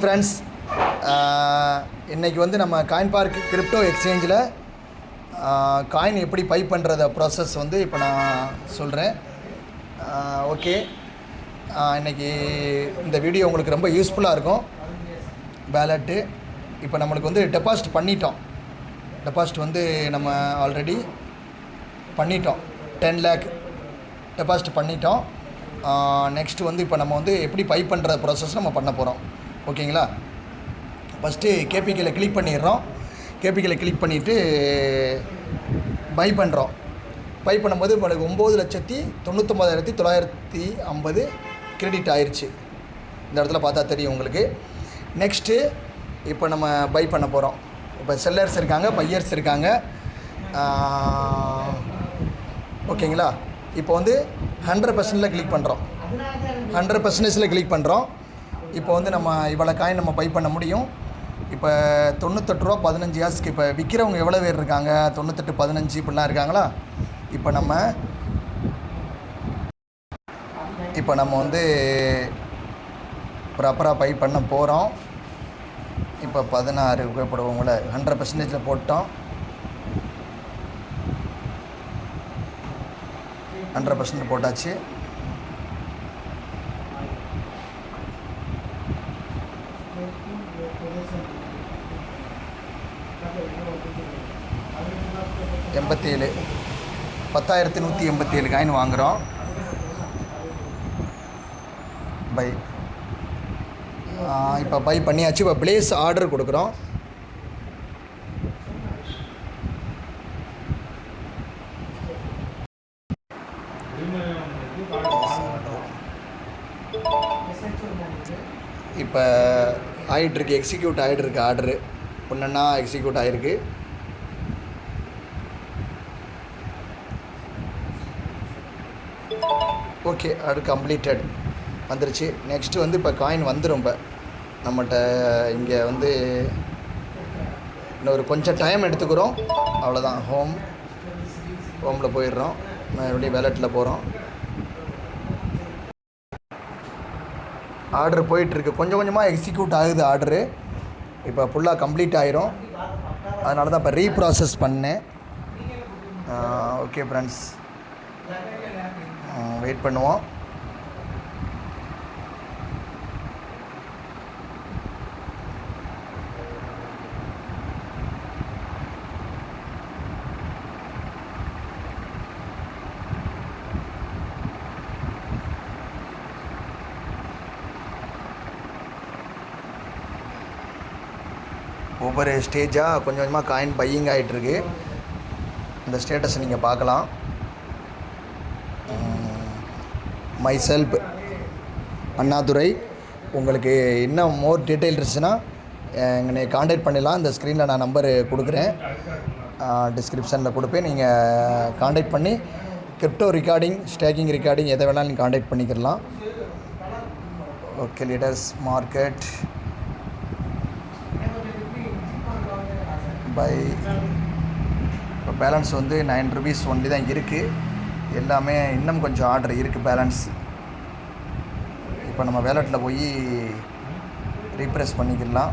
Friends இன்றைக்கி வந்து நம்ம காயின் பார்க் கிரிப்டோ எக்ஸ்சேஞ்சில் காயின் எப்படி பை பண்ணுறத ப்ராசஸ் வந்து இப்போ நான் சொல்கிறேன் ஓகே இன்னைக்கு இந்த வீடியோ உங்களுக்கு ரொம்ப யூஸ்ஃபுல்லாக இருக்கும். பேலட்டு இப்போ நம்மளுக்கு வந்து டெபாசிட் பண்ணிட்டோம். டெபாசிட் வந்து நம்ம ஆல்ரெடி பண்ணிட்டோம். டென் லேக் டெபாசிட் பண்ணிட்டோம். நெக்ஸ்ட்டு வந்து இப்போ நம்ம வந்து எப்படி பை பண்ணுற ப்ராசஸ் நம்ம பண்ண போகிறோம் ஓகேங்களா? ஃபஸ்ட்டு கேபிக்கில் கிளிக் பண்ணிடுறோம். கேபிக்கில் கிளிக் பண்ணிவிட்டு பை பண்ணுறோம் பை பண்ணும்போது உங்களுக்கு ஒம்பது லட்சத்தி தொண்ணூற்றொம்பதாயிரத்தி தொள்ளாயிரத்தி ஐம்பது கிரெடிட் ஆயிடுச்சு இந்த இடத்துல பார்த்தா தெரியும் உங்களுக்கு. நெக்ஸ்ட்டு இப்போ நம்ம பை பண்ண போகிறோம் இப்போ செல்லர்ஸ் இருக்காங்க பையர்ஸ் இருக்காங்க. ஓகேங்களா? இப்போ வந்து ஹண்ட்ரட் பர்சன்டில் கிளிக் பண்ணுறோம் ஹண்ட்ரட் பர்சன்டேஜில் கிளிக் பண்ணுறோம் இப்போ வந்து நம்ம இவ்வளோ காயின் நம்ம பை பண்ண முடியும். இப்போ தொண்ணூத்தெட்டு ரூபா பதினஞ்சு காசுக்கு இப்போ விற்கிறவங்க எவ்வளோ பேர் இருக்காங்க? தொண்ணூத்தெட்டு பதினஞ்சு இப்படிலாம் இருக்காங்களா? இப்போ நம்ம இப்போ நம்ம வந்து ப்ராப்பராக பை பண்ண போகிறோம் இப்போ பதினாறு போடுவோங்கள ஹண்ட்ரட் பர்சன்டேஜில் போட்டோம். ஹண்ட்ரட் பர்சன்ட் போட்டாச்சு. எண்பத்தேழு. பத்தாயிரத்தி நூற்றி எண்பத்தி ஏழு காயின் வாங்குகிறோம் பை இப்போ பை பண்ணியாச்சு. இப்போ ப்ளேஸ் ஆர்டர் கொடுக்குறோம். இப்போ ஆகிட்டுருக்கு எக்ஸிக்யூட் ஆகிட்டுருக்கு ஆர்டரு ஒன்றுன்னா எக்ஸிக்யூட் ஆகிருக்கு ஓகே அது கம்ப்ளீட்டட் வந்துருச்சு. நெக்ஸ்ட்டு வந்து இப்போ காயின் வந்துடும் இப்போ. நம்மகிட்ட இங்கே வந்து இன்னொரு கொஞ்சம் டைம் எடுத்துக்கிறோம். அவ்வளோதான் ஹோம் ஹோமில் போயிடுறோம். மறுபடியும் வேலெட்டில் போகிறோம் ஆர்டர் போயிட்டுருக்கு. கொஞ்சம் கொஞ்சமாக எக்ஸிக்யூட் ஆகுது ஆர்டரு இப்போ ஃபுல்லாக கம்ப்ளீட் ஆயிரும். அதனால தான் இப்போ ரீப்ராசஸ் பண்ணேன். ஓகே ஃப்ரெண்ட்ஸ் வெயிட் பண்ணுவோம். ஒவ்வொரு ஸ்டேஜாக கொஞ்சம் கொஞ்சமாக காயின் பையிங் ஆகிட்டுருக்கு இந்த ஸ்டேட்டஸ் நீங்கள் பார்க்கலாம். மை செல்ப் அண்ணாதுரை உங்களுக்கு இன்னும் மோர் டீட்டெயில் இருந்துச்சுன்னா என்னை காண்டாக்ட் பண்ணிடலாம். இந்த ஸ்க்ரீனில் நான் நம்பரு கொடுக்குறேன். டிஸ்கிரிப்ஷனில் கொடுப்பேன். நீங்கள் காண்டாக்ட் பண்ணி கிரிப்டோ ரெக்கார்டிங் ஸ்டேக்கிங் ரெக்கார்டிங் எதை வேணாலும் நீங்கள் காண்டாக்ட் பண்ணிக்கலாம் ஓகே லீடர்ஸ் மார்க்கெட் பை இப்போ பேலன்ஸ் வந்து நைன் ருபீஸ் ஒன்லி தான் இருக்குது எல்லாமே இன்னும் கொஞ்சம் ஆர்டர் இருக்குது பேலன்ஸ் இப்போ நம்ம வேலெட்டில் போய் ரீப்ரெஸ் பண்ணிக்கலாம்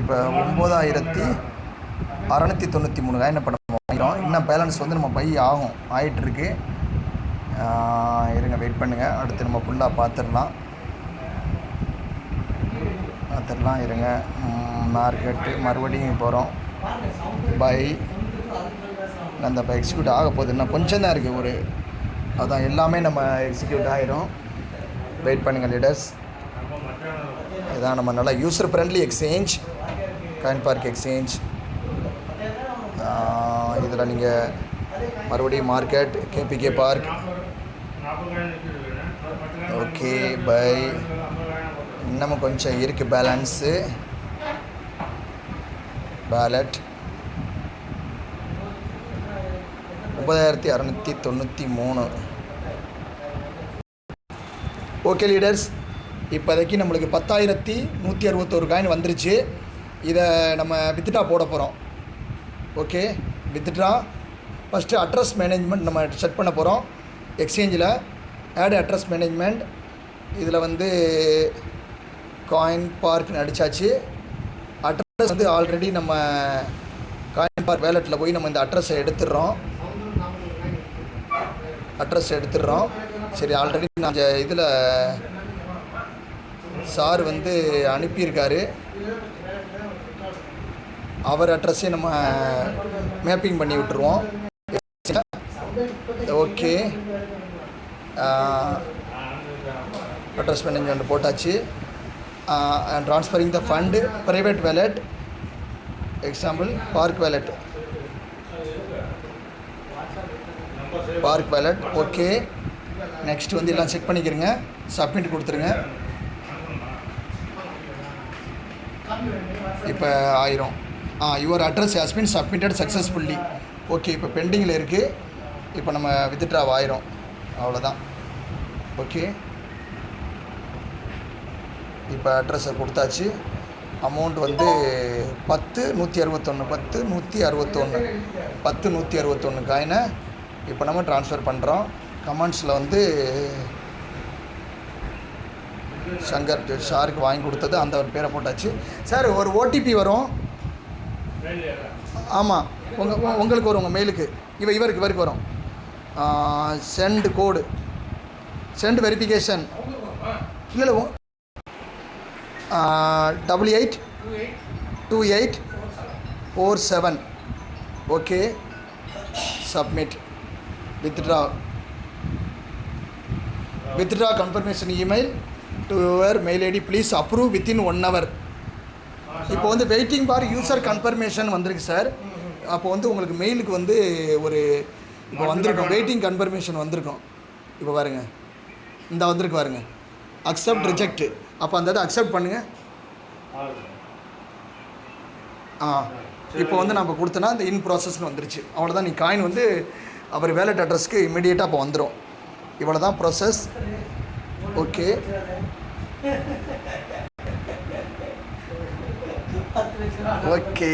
இப்போ ஒம்பதாயிரத்தி அறநூற்றி தொண்ணூற்றி மூணு காயின் இப்போ நம்ம வாங்கிடும் இன்னும் பேலன்ஸ் வந்து நம்ம பை ஆகும். ஆகிட்டுருக்கு இருங்க வெயிட் பண்ணுங்கள் அடுத்து நம்ம ஃபுல்லாக பார்த்துடலாம் பார்த்துடலாம் இருங்க. மார்க்கெட்டு மறுபடியும் போகிறோம் பை அந்த இப்போ எக்ஸிக்யூட் ஆக போகுது. இன்னும் கொஞ்சம் தான் இருக்குது ஒரு அதான் எல்லாமே நம்ம எக்ஸிக்யூட் ஆகிரும் வெயிட் பண்ணுங்கள் லீடர்ஸ் இதான் நம்ம நல்லா user friendly exchange Coin Park exchange இதில் நீங்கள் மறுபடியும் market KPK park okay buy இன்னமும் கொஞ்சம் இருக்குது பேலன்ஸு பேலட் முப்பதாயிரத்தி அறநூற்றி தொண்ணூற்றி மூணு. ஓகே லீடர்ஸ் இப்போதைக்கு நம்மளுக்கு பத்தாயிரத்தி நூற்றி அறுபத்தோரு காயின் வந்துருச்சு. இதை நம்ம வித்துட்டா போட போகிறோம் okay withdraw first address management நம்ம செட் பண்ண போகிறோம் எக்ஸ்சேஞ்சில் ஆட் அட்ரஸ் மேனேஜ்மெண்ட் இதில் வந்து காயின் பார்க்னு அடித்தாச்சு அட்ரஸ் வந்து ஆல்ரெடி நம்ம காயின் பார்க் வேலெட்டில் போய் நம்ம இந்த அட்ரஸை எடுத்துடுறோம். அட்ரஸ் எடுத்துடுறோம். சரி ஆல்ரெடி நான் இதில் சார் வந்து அனுப்பியிருக்காரு. அவர் அட்ரஸே நம்ம மேப்பிங் பண்ணி விட்டுருவோம். ஓகே. அட்ரஸ் மேனேஜ்மெண்ட் போட்டாச்சு. Transferring the fund private wallet example park wallet park wallet. Okay. Next வந்து எல்லாம் செக் பண்ணிக்கிறங்க. சப்மிட் கொடுத்துருங்க. இப்போ ஆயிரும். ஆ your address has been submitted successfully okay இப்போ பெண்டிங்கில் இருக்குது இப்போ நம்ம வித்ட்ரா ஆயிரும். அவ்வளோதான் ஓகே இப்போ அட்ரஸை கொடுத்தாச்சு. அமௌண்ட் வந்து பத்து நூற்றி அறுபத்தொன்று பத்து நூற்றி அறுபத்தொன்று பத்து நூற்றி அறுபத்தொன்று காயினை இப்போ நம்ம ட்ரான்ஸ்ஃபர் பண்ணுறோம் கமெண்ட்ஸில் வந்து சங்கர் சாருக்கு வாங்கி கொடுத்தது அந்த ஒரு பேரை போட்டாச்சு. சார் ஒரு ஓடிபி வரும். ஆமாம் உங்கள் உங்களுக்கு வரும் உங்கள் மெயிலுக்கு இவ இவருக்கு இவருக்கு வரும். சென்ட் கோடு சென்ட் வெரிஃபிகேஷன் இல்லை இல்லை double eight two eight four seven okay submit withdraw withdraw confirmation email to your mail ID please approve within one hour இப்போ வந்து வெயிட்டிங் பார் யூசர் கன்ஃபர்மேஷன் வந்திருக்கு சார் அப்போ வந்து உங்களுக்கு மெயிலுக்கு வந்து ஒரு இப்போ வந்திருக்கும் வெயிட்டிங் கன்ஃபர்மேஷன் வந்திருக்கும். இப்போ பாருங்க. இந்த வந்திருக்கு பாருங்க. அக்செப்ட் ரிஜெக்ட் அப்போ அந்த இதை அக்செப்ட் பண்ணுங்க. ஆ. இப்போ வந்து நம்ம கொடுத்தனா இந்த இன் ப்ராசஸ்னு வந்துருச்சு. அவ்வளோதான் நீ காயின் வந்து அவர் வேலட் அட்ரஸ்க்கு இமிடியேட்டாக அப்போ வந்துடும் இவ்வளோ தான் ப்ராசஸ் ஓகே ஓகே